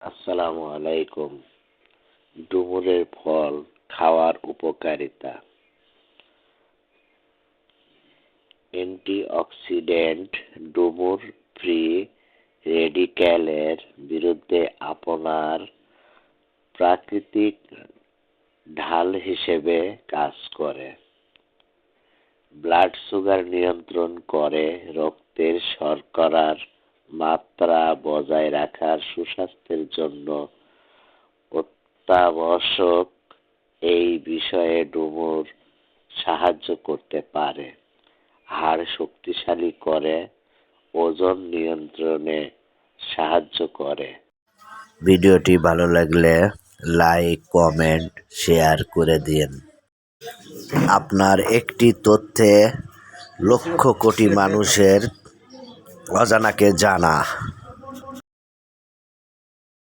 আসসালামু আলাইকুম। ডুমুরের ফল খাওয়ার উপকারিতা। অ্যান্টিঅক্সিডেন্ট ডুমুর ফ্রি রেডিক্যালের বিরুদ্ধে আপনার প্রাকৃতিক ঢাল হিসেবে কাজ করে। ব্লাড সুগার নিয়ন্ত্রণ করে রক্তের শর্করার মাত্রা বজায় রাখার সুস্বাস্থ্যের জন্য অত্যাবশ্যক এই বিষয়ে ডুমুর সাহায্য করতে পারে। হাড় শক্তিশালী করে, ওজন নিয়ন্ত্রণে সাহায্য করে। ভিডিওটি ভালো লাগলে লাইক, কমেন্ট, শেয়ার করে দিন। আপনার একটি তথ্যে লক্ষ কোটি মানুষের অজানাকে জানা।